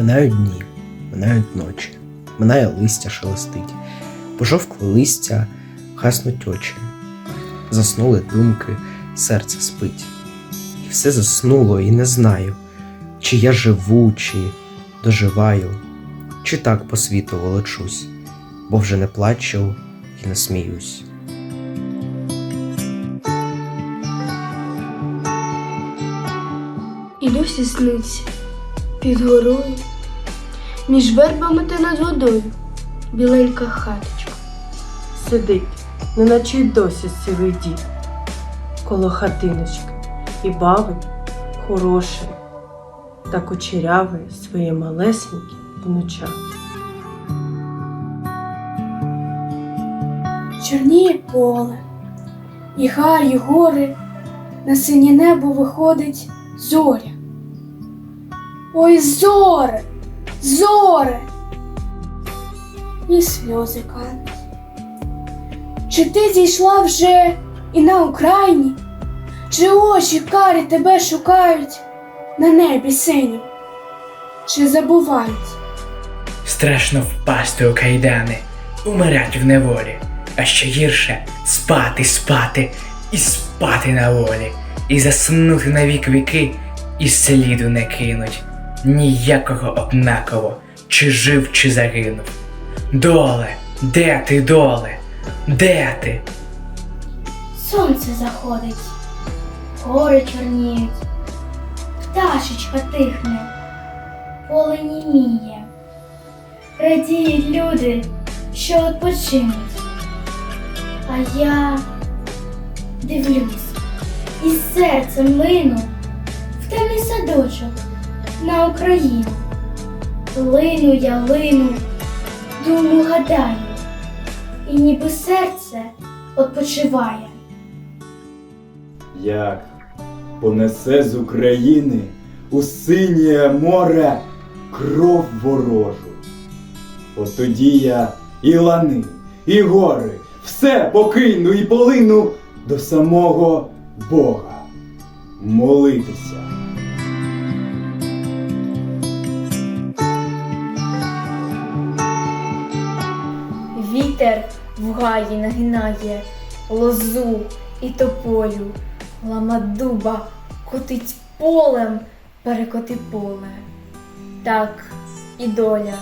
Минають дні, минають ночі, минає листя шелестить, пожовкле листя гаснуть очі, заснули думки, серце спить. І все заснуло, і не знаю, чи я живу, чи доживаю, чи так по світу волочусь, бо вже не плачу і не сміюсь. І досі сниться під горою, між вербами та над водою. Біленька хаточка. Сидить, неначе й досі сивий дід, коло хатиночки, і бавить хороше, та кучеряве своє малесеньке внуча. Чорніє поле, і гай, і гори, на синє небо виходить зоря. Ой, зоре, зоре! І сльози кануть. Чи ти зійшла вже і на Україні? Чи очі карі тебе шукають на небі синім? Чи забувають? Страшно впасти у кайдани, умирать в неволі, а ще гірше спати, спати і спати на волі, і заснути на вік віки, і сліду не кинуть. Ніякого однаково, чи жив, чи загинув. Доле, де ти, доле? Де ти? Сонце заходить, гори чорніють, пташечка тихне, поле німіє. Радіють люди, що відпочинуть. А я дивлюсь, і серцем лину в темний садочок на Україну. Лину я лину, думу гадаю, і ніби серце відпочиває. як понесе з України у синє море кров ворожу. От тоді я і лани, і гори, все покину і полину до самого Бога молитися. Вітер в гаї нагинає лозу і тополю, ламадуба котить полем, перекоти поле. Так і доля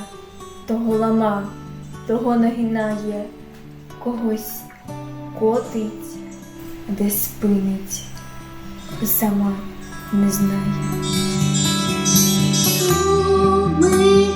того лама, того нагинає, когось котить, де спинить, сама не знає. Думи,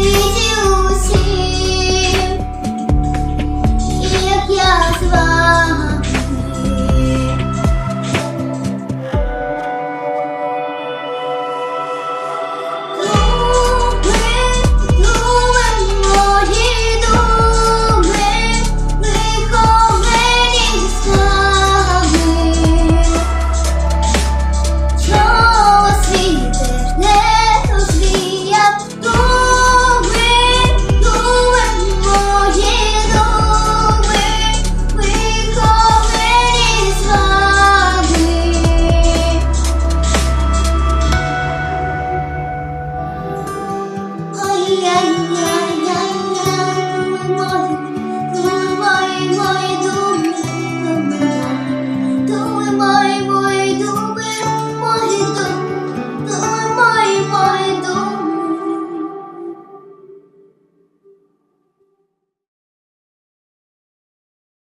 see